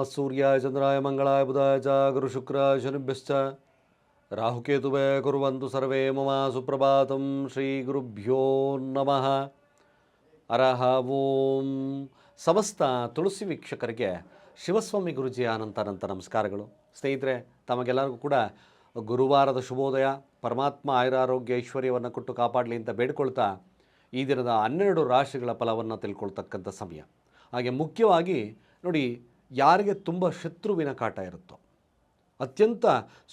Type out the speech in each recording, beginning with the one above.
ನಮಃ ಸೂರ್ಯಾಯ ಚಂದ್ರಾಯ ಮಂಗಳಾಯ ಬುಧಾಯ ಚ ಗುರು ಶುಕ್ರಾಯ ಶನಿಭ್ಯಶ್ಚ ರಾಹುಕೇತುವೇ ಕುರುವಂತು ಸರ್ವೇ ಮಮ ಸುಪ್ರಭಾತಂ ಶ್ರೀ ಗುರುಭ್ಯೋ ನಮಃ ಅರಹ ಓಂ ಸಮಸ್ತ ತುಳಸಿ ವೀಕ್ಷಕರಿಗೆ ಶಿವಸ್ವಾಮಿ ಗುರುಜಿ ಅನಂತ ಅನಂತ ನಮಸ್ಕಾರಗಳು. ಸ್ನೇಹಿತರೆ, ತಮಗೆಲ್ಲರಿಗೂ ಕೂಡ ಗುರುವಾರದ ಶುಭೋದಯ, ಪರಮಾತ್ಮ ಆಯುರಾರೋಗ್ಯ ಐಶ್ವರ್ಯವನ್ನು ಕೊಟ್ಟು ಕಾಪಾಡಲಿ ಅಂತ ಬೇಡ್ಕೊಳ್ತಾ ಈ ದಿನದ ಹನ್ನೆರಡು ರಾಶಿಗಳ ಫಲವನ್ನು ತಿಳ್ಕೊಳ್ತಕ್ಕಂಥ ಸಮಯ. ಹಾಗೆ ಮುಖ್ಯವಾಗಿ ನೋಡಿ ಯಾರಿಗೆ ತುಂಬ ಶತ್ರುವಿನ ಕಾಟ ಇರುತ್ತೋ, ಅತ್ಯಂತ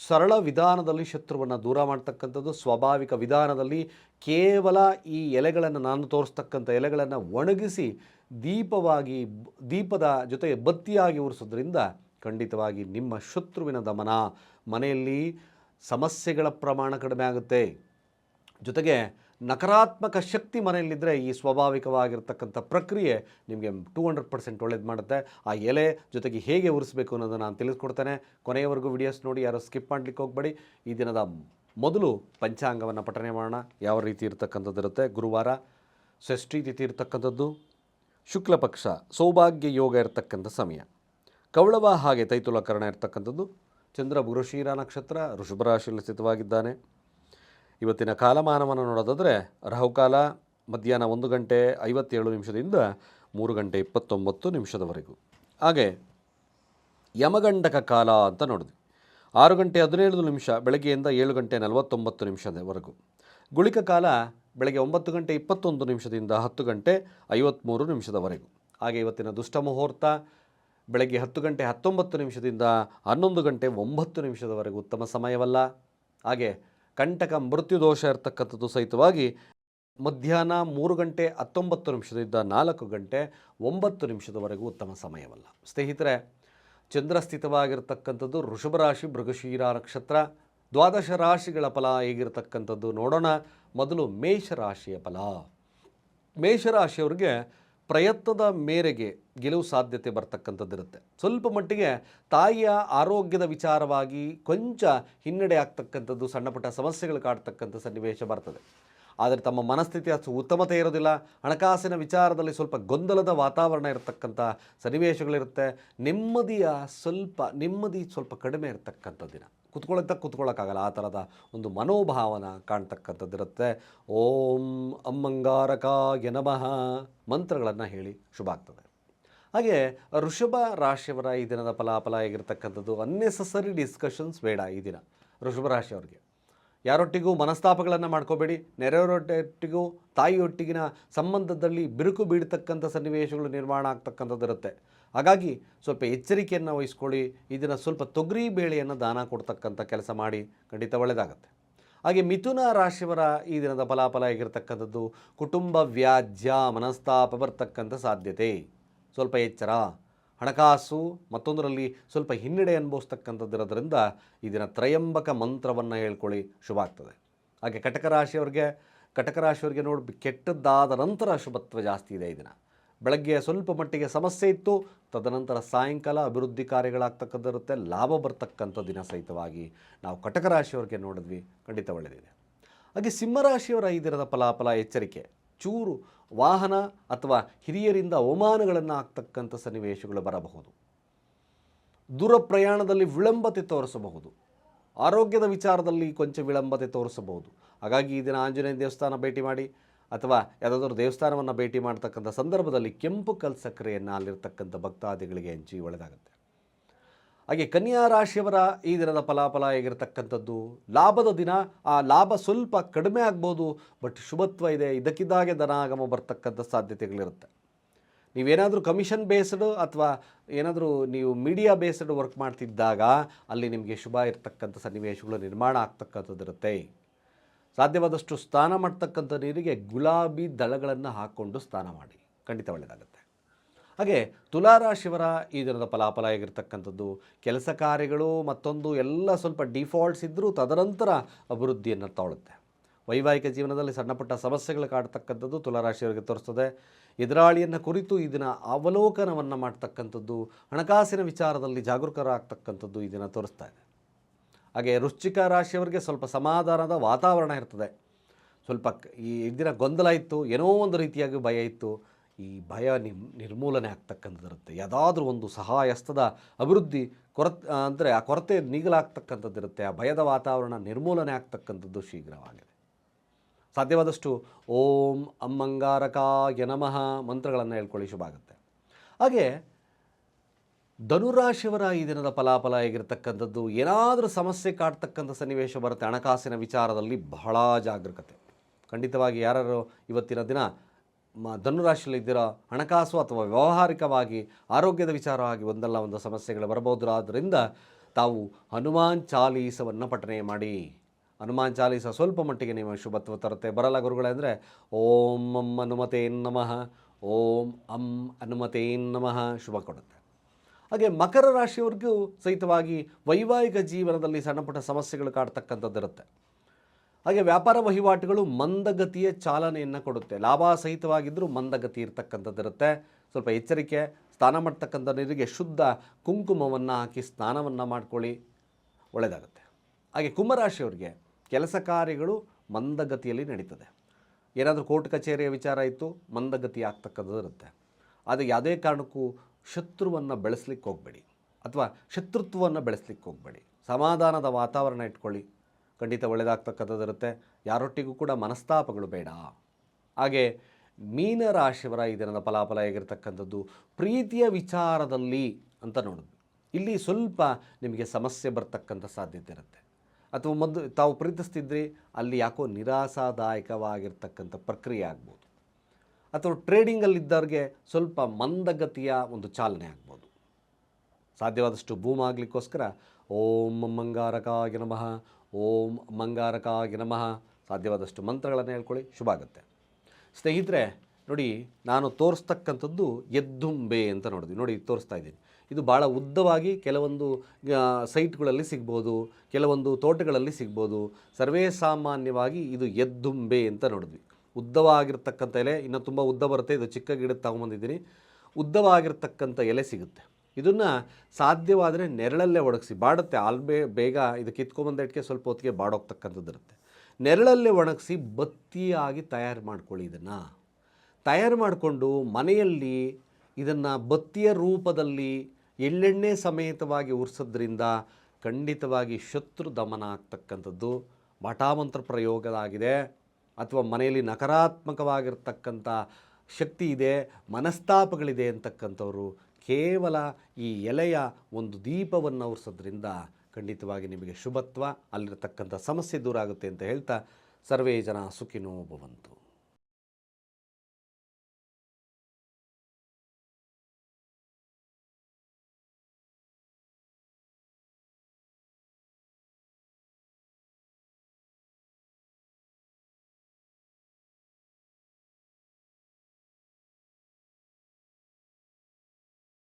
ಸರಳ ವಿಧಾನದಲ್ಲಿ ಶತ್ರುವನ್ನು ದೂರ ಮಾಡ್ತಕ್ಕಂಥದ್ದು, ಸ್ವಾಭಾವಿಕ ವಿಧಾನದಲ್ಲಿ ಕೇವಲ ಈ ಎಲೆಗಳನ್ನು ನಾನು ತೋರಿಸ್ತಕ್ಕಂಥ ಎಲೆಗಳನ್ನು ಒಣಗಿಸಿ ದೀಪವಾಗಿ, ದೀಪದ ಜೊತೆಗೆ ಬತ್ತಿಯಾಗಿ ಉರಿಸೋದ್ರಿಂದ ಖಂಡಿತವಾಗಿ ನಿಮ್ಮ ಶತ್ರುವಿನ ದಮನ ಮನೆಯಲ್ಲಿ ಸಮಸ್ಯೆಗಳ ಪ್ರಮಾಣ ಕಡಿಮೆ ಆಗುತ್ತೆ. ಜೊತೆಗೆ ನಕಾರಾತ್ಮಕ ಶಕ್ತಿ ಮನೆಯಲ್ಲಿದ್ದರೆ ಈ ಸ್ವಾಭಾವಿಕವಾಗಿರ್ತಕ್ಕಂಥ ಪ್ರಕ್ರಿಯೆ ನಿಮಗೆ ಟೂ ಹಂಡ್ರೆಡ್ ಪರ್ಸೆಂಟ್ ಒಳ್ಳೇದು ಮಾಡುತ್ತೆ. ಆ ಎಲೆ ಜೊತೆಗೆ ಹೇಗೆ ಉರಿಸಬೇಕು ಅನ್ನೋದನ್ನು ನಾನು ತಿಳಿಸ್ಕೊಡ್ತೇನೆ. ಕೊನೆಯವರೆಗೂ ವಿಡಿಯೋಸ್ ನೋಡಿ, ಯಾರು ಸ್ಕಿಪ್ ಮಾಡಲಿಕ್ಕೆ ಹೋಗಬೇಡಿ. ಈ ದಿನದ ಮೊದಲು ಪಂಚಾಂಗವನ್ನು ಪಠನೆ ಮಾಡೋಣ. ಯಾವ ರೀತಿ ಇರ್ತಕ್ಕಂಥದ್ದು ಇರುತ್ತೆ? ಗುರುವಾರ ಷಷ್ಠಿ ತಿಥಿ ಇರತಕ್ಕಂಥದ್ದು. ಶುಕ್ಲ ಪಕ್ಷ, ಸೌಭಾಗ್ಯ ಯೋಗ ಇರತಕ್ಕಂಥ ಸಮಯ. ಕವಳವ ಹಾಗೆ ತೈತುಲಕರಣ ಇರತಕ್ಕಂಥದ್ದು. ಚಂದ್ರ ಗುರುಶೀರ ನಕ್ಷತ್ರ ಋಷಭ ರಾಶಿಯಲ್ಲಿ ಸ್ಥಿತವಾಗಿದ್ದಾನೆ. ಇವತ್ತಿನ ಕಾಲಮಾನವನ್ನು ನೋಡೋದಾದರೆ ರಾಹುಕಾಲ ಮಧ್ಯಾಹ್ನ ಒಂದು ಗಂಟೆ ಐವತ್ತೇಳು ನಿಮಿಷದಿಂದ ಮೂರು ಗಂಟೆ ಇಪ್ಪತ್ತೊಂಬತ್ತು ನಿಮಿಷದವರೆಗೂ. ಹಾಗೆ ಯಮಗಂಡಕ ಕಾಲ ಅಂತ ನೋಡಿದ್ವಿ. ಆರು ಗಂಟೆ ಹದಿನೇಳು ನಿಮಿಷ, ಬೆಳಗ್ಗೆಯಿಂದ ಏಳು ಗಂಟೆ ನಲವತ್ತೊಂಬತ್ತು ನಿಮಿಷದವರೆಗೂ. ಗುಳಿಕ ಕಾಲ ಬೆಳಗ್ಗೆ ಒಂಬತ್ತು ಗಂಟೆ ಇಪ್ಪತ್ತೊಂದು ನಿಮಿಷದಿಂದ ಹತ್ತು ಗಂಟೆ ಐವತ್ತ್ಮೂರು ನಿಮಿಷದವರೆಗೂ. ಹಾಗೆ ಇವತ್ತಿನ ದುಷ್ಟ ಮುಹೂರ್ತ ಬೆಳಗ್ಗೆ ಹತ್ತು ಗಂಟೆ ಹತ್ತೊಂಬತ್ತು ನಿಮಿಷದಿಂದ ಹನ್ನೊಂದು ಗಂಟೆ ಒಂಬತ್ತು ನಿಮಿಷದವರೆಗೂ ಉತ್ತಮ ಸಮಯವಲ್ಲ. ಹಾಗೆ ಕಂಟಕ ಮೃತ್ಯು ದೋಷ ಇರತಕ್ಕಂಥದ್ದು ಸಹಿತವಾಗಿ ಮಧ್ಯಾಹ್ನ ಮೂರು ಗಂಟೆ ಹತ್ತೊಂಬತ್ತು ನಿಮಿಷದಿಂದ ನಾಲ್ಕು ಗಂಟೆ ಒಂಬತ್ತು ನಿಮಿಷದವರೆಗೂ ಉತ್ತಮ ಸಮಯವಲ್ಲ. ಸ್ನೇಹಿತರೆ ಚಂದ್ರ ಸ್ಥಿತವಾಗಿರ್ತಕ್ಕಂಥದ್ದು ವೃಷಭ ರಾಶಿ, ಮೃಗಶೀರ ನಕ್ಷತ್ರ, ದ್ವಾದಶ ರಾಶಿಗಳ ಫಲ ಹೇಗಿರತಕ್ಕಂಥದ್ದು ನೋಡೋಣ. ಮೊದಲು ಮೇಷರಾಶಿಯ ಫಲ. ಮೇಷರಾಶಿಯವ್ರಿಗೆ ಪ್ರಯತ್ನದ ಮೇರೆಗೆ ಗೆಲುವು ಸಾಧ್ಯತೆ ಬರ್ತಕ್ಕಂಥದ್ದಿರುತ್ತೆ. ಸ್ವಲ್ಪ ಮಟ್ಟಿಗೆ ತಾಯಿಯ ಆರೋಗ್ಯದ ವಿಚಾರವಾಗಿ ಕೊಂಚ ಹಿನ್ನಡೆ ಆಗ್ತಕ್ಕಂಥದ್ದು, ಸಣ್ಣ ಪುಟ್ಟ ಸಮಸ್ಯೆಗಳು ಕಾಡ್ತಕ್ಕಂಥ ಸನ್ನಿವೇಶ ಬರ್ತದೆ. ಆದರೆ ತಮ್ಮ ಮನಸ್ಥಿತಿ ಅಷ್ಟು ಉತ್ತಮತೆ ಇರೋದಿಲ್ಲ. ಹಣಕಾಸಿನ ವಿಚಾರದಲ್ಲಿ ಸ್ವಲ್ಪ ಗೊಂದಲದ ವಾತಾವರಣ ಇರತಕ್ಕಂಥ ಸನ್ನಿವೇಶಗಳಿರುತ್ತೆ. ನೆಮ್ಮದಿಯ ಸ್ವಲ್ಪ, ನೆಮ್ಮದಿ ಸ್ವಲ್ಪ ಕಡಿಮೆ ಇರತಕ್ಕಂಥ ದಿನ ಕುತ್ಕೊಳ್ಳೋದ ಕುತ್ಕೊಳ್ಳೋಕ್ಕಾಗಲ್ಲ. ಆ ಥರದ ಒಂದು ಮನೋಭಾವನ ಕಾಣ್ತಕ್ಕಂಥದ್ದಿರುತ್ತೆ ಓಂ ಅಮ್ಮಂಗಾರಕಾಯ ನಮಃ ಮಂತ್ರಗಳನ್ನು ಹೇಳಿ ಶುಭ ಆಗ್ತದೆ. ಹಾಗೆ ಋಷಭ ರಾಶಿಯವರ ಈ ದಿನದ ಫಲಾಫಲ ಆಗಿರ್ತಕ್ಕಂಥದ್ದು ಅನ್ನೆಸಸರಿ ಡಿಸ್ಕಷನ್ಸ್ ಬೇಡ ಈ ದಿನ ಋಷಭ ರಾಶಿಯವರಿಗೆ. ಯಾರೊಟ್ಟಿಗೂ ಮನಸ್ತಾಪಗಳನ್ನು ಮಾಡ್ಕೋಬೇಡಿ. ನೆರೆಯವರೊಟ್ಟಿಗೂ ತಾಯಿಯೊಟ್ಟಿಗಿನ ಸಂಬಂಧದಲ್ಲಿ ಬಿರುಕು ಬೀಳ್ತಕ್ಕಂಥ ಸನ್ನಿವೇಶಗಳು ನಿರ್ಮಾಣ ಆಗ್ತಕ್ಕಂಥದ್ದಿರುತ್ತೆ ಹಾಗಾಗಿ ಸ್ವಲ್ಪ ಎಚ್ಚರಿಕೆಯನ್ನು ವಹಿಸ್ಕೊಳ್ಳಿ ಇದನ್ನು ಸ್ವಲ್ಪ ತೊಗರಿ ಬೇಳೆಯನ್ನು ದಾನ ಕೊಡ್ತಕ್ಕಂಥ ಕೆಲಸ ಮಾಡಿ, ಖಂಡಿತ ಒಳ್ಳೆಯದಾಗತ್ತೆ ಹಾಗೆ ಮಿಥುನ ರಾಶಿಯವರ ಈ ದಿನದ ಫಲಾಫಲ ಆಗಿರತಕ್ಕಂಥದ್ದು ಕುಟುಂಬ ವ್ಯಾಜ್ಯ, ಮನಸ್ತಾಪ ಬರ್ತಕ್ಕಂಥ ಸಾಧ್ಯತೆ. ಸ್ವಲ್ಪ ಎಚ್ಚರ. ಹಣಕಾಸು, ಮತ್ತೊಂದರಲ್ಲಿ ಸ್ವಲ್ಪ ಹಿನ್ನಡೆ ಅನುಭವಿಸ್ತಕ್ಕಂಥದ್ದಿರೋದ್ರಿಂದ ದಿನ ತ್ರಯಂಬಕ ಮಂತ್ರವನ್ನು ಹೇಳ್ಕೊಳ್ಳಿ, ಶುಭ ಆಗ್ತದೆ. ಹಾಗೆ ಕಟಕ ರಾಶಿಯವರಿಗೆ ಕಟಕ ರಾಶಿಯವರಿಗೆ ನೋಡಿ ಕೆಟ್ಟದ್ದಾದ ನಂತರ ಶುಭತ್ವ ಜಾಸ್ತಿ ಇದೆ ಈ ದಿನ. ಬೆಳಗ್ಗೆ ಸ್ವಲ್ಪ ಮಟ್ಟಿಗೆ ಸಮಸ್ಯೆ ಇತ್ತು. ತದನಂತರ ಸಾಯಂಕಾಲ ಅಭಿವೃದ್ಧಿ ಕಾರ್ಯಗಳಾಗ್ತಕ್ಕಂಥದ್ದಿರುತ್ತೆ. ಲಾಭ ಬರ್ತಕ್ಕಂಥ ದಿನ ಸಹಿತವಾಗಿ ನಾವು ಕಟಕ ರಾಶಿಯವರಿಗೆ ನೋಡಿದ್ವಿ. ಖಂಡಿತ ಒಳ್ಳೆಯದಿದೆ ಹಾಗೆ ಸಿಂಹರಾಶಿಯವರ ಈ ದಿನದ ಫಲಾಫಲ, ಎಚ್ಚರಿಕೆ, ಚೂರು ವಾಹನ ಅಥವಾ ಹಿರಿಯರಿಂದ ಅವಮಾನಗಳನ್ನು ಆಗ್ತಕ್ಕಂಥ ಸನ್ನಿವೇಶಗಳು ಬರಬಹುದು. ದೂರ ಪ್ರಯಾಣದಲ್ಲಿ ವಿಳಂಬತೆ ತೋರಿಸಬಹುದು. ಆರೋಗ್ಯದ ವಿಚಾರದಲ್ಲಿ ಕೊಂಚ ವಿಳಂಬತೆ ತೋರಿಸಬಹುದು. ಹಾಗಾಗಿ ಈ ದಿನ ಆಂಜನೇಯ ದೇವಸ್ಥಾನ ಭೇಟಿ ಮಾಡಿ. ಅಥವಾ ಯಾವುದಾದ್ರೂ ದೇವಸ್ಥಾನವನ್ನು ಭೇಟಿ ಮಾಡ್ತಕ್ಕಂಥ ಸಂದರ್ಭದಲ್ಲಿ ಕೆಂಪು ಕಲ್ ಸಕ್ಕರೆಯನ್ನು ಅಲ್ಲಿರ್ತಕ್ಕಂಥ ಭಕ್ತಾದಿಗಳಿಗೆ ಹಂಚಿ ಒಳ್ಳೆಯದಾಗುತ್ತೆ ಹಾಗೆ ಕನ್ಯಾ ರಾಶಿಯವರ ಈ ದಿನದ ಫಲಾಫಲ ಹೇಗಿರ್ತಕ್ಕಂಥದ್ದು? ಲಾಭದ ದಿನ, ಆ ಲಾಭ ಸ್ವಲ್ಪ ಕಡಿಮೆ ಆಗ್ಬೋದು, ಬಟ್ ಶುಭತ್ವ ಇದೆ ಇದಕ್ಕಿದ್ದಾಗೆ ಧನಾಗಮ ಬರ್ತಕ್ಕಂಥ ಸಾಧ್ಯತೆಗಳಿರುತ್ತೆ. ನೀವೇನಾದರೂ ಕಮಿಷನ್ ಬೇಸ್ಡ್ ಅಥವಾ ಏನಾದರೂ ನೀವು ಮೀಡಿಯಾ ಬೇಸ್ಡ್ ವರ್ಕ್ ಮಾಡ್ತಿದ್ದಾಗ ಅಲ್ಲಿ ನಿಮಗೆ ಶುಭ ಇರತಕ್ಕಂಥ ಸನ್ನಿವೇಶಗಳು ನಿರ್ಮಾಣ ಆಗ್ತಕ್ಕಂಥದ್ದಿರುತ್ತೆ. ಸಾಧ್ಯವಾದಷ್ಟು ಸ್ನಾನ ಮಾಡ್ತಕ್ಕಂಥ ನೀರಿಗೆ ಗುಲಾಬಿ ದಳಗಳನ್ನು ಹಾಕ್ಕೊಂಡು ಸ್ನಾನ ಮಾಡಿ. ಖಂಡಿತ ಒಳ್ಳೆಯದಾಗುತ್ತೆ ಹಾಗೆ ತುಲಾರಾಶಿವರ ಈ ದಿನದ ಫಲಾಫಲ ಆಗಿರ್ತಕ್ಕಂಥದ್ದು, ಕೆಲಸ ಕಾರ್ಯಗಳು ಮತ್ತೊಂದು ಎಲ್ಲ ಸ್ವಲ್ಪ ಡಿಫಾಲ್ಟ್ಸ್ ಇದ್ದರೂ ತದನಂತರ ಅಭಿವೃದ್ಧಿಯನ್ನು ತಗೊಳುತ್ತೆ ವೈವಾಹಿಕ ಜೀವನದಲ್ಲಿ ಸಣ್ಣಪುಟ್ಟ ಸಮಸ್ಯೆಗಳು ಕಾಡ್ತಕ್ಕಂಥದ್ದು ತುಲಾರಾಶಿಯವರಿಗೆ ತೋರಿಸ್ತದೆ. ಎದುರಾಳಿಯನ್ನು ಕುರಿತು ಈ ದಿನ ಅವಲೋಕನವನ್ನು ಮಾಡ್ತಕ್ಕಂಥದ್ದು, ಹಣಕಾಸಿನ ವಿಚಾರದಲ್ಲಿ ಜಾಗರೂಕರಾಗ್ತಕ್ಕಂಥದ್ದು ಈ ದಿನ ತೋರಿಸ್ತಾ ಇದೆ. ಹಾಗೆ ವೃಶ್ಚಿಕ ರಾಶಿಯವರಿಗೆ ಸ್ವಲ್ಪ ಸಮಾಧಾನದ ವಾತಾವರಣ ಇರ್ತದೆ. ಸ್ವಲ್ಪ ಈ ದಿನ ಗೊಂದಲ ಇತ್ತು, ಏನೋ ಒಂದು ರೀತಿಯಾಗಿ ಭಯ ಇತ್ತು. ಈ ಭಯ ನಿಮ್, ನಿರ್ಮೂಲನೆ ಆಗ್ತಕ್ಕಂಥದ್ದಿರುತ್ತೆ. ಯಾವುದಾದ್ರೂ ಒಂದು ಸಹಾಯಸ್ತದ ಅಭಿವೃದ್ಧಿ ಕೊರತೆ ಅಂದರೆ ಆ ಕೊರತೆ ನೀಗಲಾಗ್ತಕ್ಕಂಥದ್ದಿರುತ್ತೆ. ಆ ಭಯದ ವಾತಾವರಣ ನಿರ್ಮೂಲನೆ ಆಗ್ತಕ್ಕಂಥದ್ದು ಶೀಘ್ರವಾಗಿದೆ. ಸಾಧ್ಯವಾದಷ್ಟು ಓಂ ಅಮ್ಮಂಗಾರಕಾಯ ನಮಃ ಮಂತ್ರಗಳನ್ನು ಹೇಳ್ಕೊಳ್ಳಿ ಶುಭ ಆಗುತ್ತೆ ಹಾಗೆ ಧನುರಾಶಿಯವರ ಈ ದಿನದ ಫಲಾಫಲ ಆಗಿರತಕ್ಕಂಥದ್ದು ಏನಾದರೂ ಸಮಸ್ಯೆ ಕಾಡ್ತಕ್ಕಂಥ ಸನ್ನಿವೇಶ ಬರುತ್ತೆ, ಹಣಕಾಸಿನ ವಿಚಾರದಲ್ಲಿ ಬಹಳ ಜಾಗರೂಕತೆ ಖಂಡಿತವಾಗಿ ಯಾರು ಇವತ್ತಿನ ದಿನ ಮ ಧನುರಾಶಿಯಲ್ಲಿದ್ದಿರೋ ಹಣಕಾಸು ಅಥವಾ ವ್ಯಾವಹಾರಿಕವಾಗಿ ಆರೋಗ್ಯದ ವಿಚಾರವಾಗಿ ಒಂದಲ್ಲ ಒಂದು ಸಮಸ್ಯೆಗಳು ಬರಬಹುದು ಆದ್ದರಿಂದ ತಾವು ಹನುಮಾನ್ ಚಾಲೀಸವನ್ನು ಪಠನೆ ಮಾಡಿ. ಹನುಮಾನ್ ಚಾಲೀಸ ಸ್ವಲ್ಪ ಮಟ್ಟಿಗೆ ನಿಮ್ಮ ಶುಭತ್ವ ತರುತ್ತೆ. ಬರಲ್ಲ ಗುರುಗಳೇ ಓಂ ಅಂ ಹನುಮತೇ ನಮಃ, ಓಂ ಅಂ ಹನುಮತೇ ನಮಃ ಶುಭ ಕೊಡುತ್ತೆ. ಹಾಗೆ ಮಕರ ರಾಶಿಯವ್ರಿಗೂ ಸಹಿತವಾಗಿ ವೈವಾಹಿಕ ಜೀವನದಲ್ಲಿ ಸಣ್ಣಪುಟ್ಟ ಸಮಸ್ಯೆಗಳು ಕಾಡ್ತಕ್ಕಂಥದ್ದಿರುತ್ತೆ. ಹಾಗೆ ವ್ಯಾಪಾರ ವಹಿವಾಟುಗಳು ಮಂದಗತಿಯ ಚಾಲನೆಯನ್ನು ಕೊಡುತ್ತೆ. ಲಾಭ ಸಹಿತವಾಗಿದ್ದರೂ ಮಂದಗತಿ ಇರ್ತಕ್ಕಂಥದ್ದಿರುತ್ತೆ. ಸ್ವಲ್ಪ ಎಚ್ಚರಿಕೆ, ಸ್ನಾನ ಮಾಡ್ತಕ್ಕಂಥ ನೀರಿಗೆ ಶುದ್ಧ ಕುಂಕುಮವನ್ನು ಹಾಕಿ ಸ್ನಾನವನ್ನು ಮಾಡ್ಕೊಳ್ಳಿ, ಒಳ್ಳೆಯದಾಗುತ್ತೆ. ಹಾಗೆ ಕುಂಭರಾಶಿಯವ್ರಿಗೆ ಕೆಲಸ ಕಾರ್ಯಗಳು ಮಂದಗತಿಯಲ್ಲಿ ನಡೀತದೆ. ಏನಾದರೂ ಕೋರ್ಟ್ ಕಚೇರಿಯ ವಿಚಾರ ಇತ್ತು, ಮಂದಗತಿ ಆಗ್ತಕ್ಕಂಥದ್ದು ಇರುತ್ತೆ ಆದರೆ ಯಾವುದೇ ಕಾರಣಕ್ಕೂ ಶತ್ರುವನ್ನು ಬೆಳೆಸ್ಲಿಕ್ಕೆ ಹೋಗಬೇಡಿ ಅಥವಾ ಶತ್ರುತ್ವವನ್ನು ಬೆಳೆಸ್ಲಿಕ್ಕೆ ಹೋಗಬೇಡಿ. ಸಮಾಧಾನದ ವಾತಾವರಣ ಇಟ್ಕೊಳ್ಳಿ. ಖಂಡಿತ ಒಳ್ಳೆಯದಾಗ್ತಕ್ಕಂಥದ್ದಿರುತ್ತೆ ಯಾರೊಟ್ಟಿಗೂ ಕೂಡ ಮನಸ್ತಾಪಗಳು ಬೇಡ. ಹಾಗೆ ಮೀನರಾಶಿಯವರ ಈ ದಿನದ ಫಲಾಫಲ ಹೇಗಿರ್ತಕ್ಕಂಥದ್ದು? ಪ್ರೀತಿಯ ವಿಚಾರದಲ್ಲಿ ಅಂತ ನೋಡಿದ್ವಿ ಇಲ್ಲಿ ಸ್ವಲ್ಪ ನಿಮಗೆ ಸಮಸ್ಯೆ ಬರ್ತಕ್ಕಂಥ ಸಾಧ್ಯತೆ ಇರುತ್ತೆ. ಅಥವಾ ಮೊದಲು ತಾವು ಪ್ರೀತಿಸ್ತಿದ್ರಿ, ಅಲ್ಲಿ ಯಾಕೋ ನಿರಾಸಾದಾಯಕವಾಗಿರ್ತಕ್ಕಂಥ ಪ್ರಕ್ರಿಯೆ ಆಗ್ಬೋದು. ಅಥವಾ ಟ್ರೇಡಿಂಗಲ್ಲಿದ್ದವ್ರಿಗೆ ಸ್ವಲ್ಪ ಮಂದಗತಿಯ ಒಂದು ಚಾಲನೆ ಆಗ್ಬೋದು. ಸಾಧ್ಯವಾದಷ್ಟು ಬೂಮ್ ಆಗಲಿಕ್ಕೋಸ್ಕರ ಓಂ ಮಂಗಾರಕಾಗಿ ನಮಃ, ಓಂ ಮಂಗಾರಕಾಗಿ ನಮಃ. ಸಾಧ್ಯವಾದಷ್ಟು ಮಂತ್ರಗಳನ್ನು ಹೇಳ್ಕೊಳ್ಳಿ, ಶುಭ ಆಗುತ್ತೆ. ಸ್ನೇಹಿತರೆ, ನೋಡಿ, ನಾನು ತೋರಿಸ್ತಕ್ಕಂಥದ್ದು ಎದ್ದುಂಬೆ ಅಂತ ನೋಡಿದ್ವಿ. ನೋಡಿ, ತೋರಿಸ್ತಾ ಇದ್ದೀನಿ. ಇದು ಭಾಳ ಉದ್ದವಾಗಿ ಕೆಲವೊಂದು ಸೈಟ್ಗಳಲ್ಲಿ ಸಿಗ್ಬೋದು, ಕೆಲವೊಂದು ತೋಟಗಳಲ್ಲಿ ಸಿಗ್ಬೋದು. ಸರ್ವೇ ಸಾಮಾನ್ಯವಾಗಿ ಇದು ಎದ್ದುಂಬೆ ಅಂತ ನೋಡಿದ್ವಿ. ಉದ್ದವಾಗಿರ್ತಕ್ಕಂಥ ಎಲೆ, ಇನ್ನು ತುಂಬ ಉದ್ದ ಬರುತ್ತೆ. ಇದು ಚಿಕ್ಕ ಗಿಡದ ತಗೊಂಬಂದಿದ್ದೀನಿ. ಉದ್ದವಾಗಿರ್ತಕ್ಕಂಥ ಎಲೆ ಸಿಗುತ್ತೆ. ಇದನ್ನು ಸಾಧ್ಯವಾದರೆ ನೆರಳಲ್ಲೇ ಒಣಗಿಸಿ, ಬಾಡುತ್ತೆ. ಆಲ್ಬೇ ಬೇಗ ಇದು ಕಿತ್ಕೊಂಬಂದ ಇಟ್ಕೆ ಸ್ವಲ್ಪ ಹೊತ್ತಿಗೆ ಬಾಡೋಗ್ತಕ್ಕಂಥದ್ದು ಇರುತ್ತೆ. ನೆರಳಲ್ಲೇ ಒಣಗಿಸಿ ಬತ್ತಿಯಾಗಿ ತಯಾರು ಮಾಡಿಕೊಳ್ಳಿ ಇದನ್ನು. ತಯಾರು ಮಾಡಿಕೊಂಡು ಮನೆಯಲ್ಲಿ ಇದನ್ನು ಬತ್ತಿಯ ರೂಪದಲ್ಲಿ ಎಳ್ಳೆಣ್ಣೆ ಸಮೇತವಾಗಿ ಉರಿಸೋದ್ರಿಂದ ಖಂಡಿತವಾಗಿ ಶತ್ರು ದಮನ ಆಗ್ತಕ್ಕಂಥದ್ದು. ಮಠಾಮಂತ್ರ ಪ್ರಯೋಗದಾಗಿದೆ. ಅಥವಾ ಮನೆಯಲ್ಲಿ ನಕಾರಾತ್ಮಕವಾಗಿರ್ತಕ್ಕಂಥ ಶಕ್ತಿ ಇದೆ, ಮನಸ್ತಾಪಗಳಿದೆ ಅಂತಕ್ಕಂಥವರು ಕೇವಲ ಈ ಎಲೆಯ ಒಂದು ದೀಪವನ್ನು ಉರಿಸೋದ್ರಿಂದ ಖಂಡಿತವಾಗಿ ನಿಮಗೆ ಶುಭತ್ವ, ಅಲ್ಲಿರತಕ್ಕಂಥ ಸಮಸ್ಯೆ ದೂರ ಆಗುತ್ತೆ ಅಂತ ಹೇಳ್ತಾ ಸರ್ವೇ ಜನ ಸುಖಿನೋ ಭವಂತು.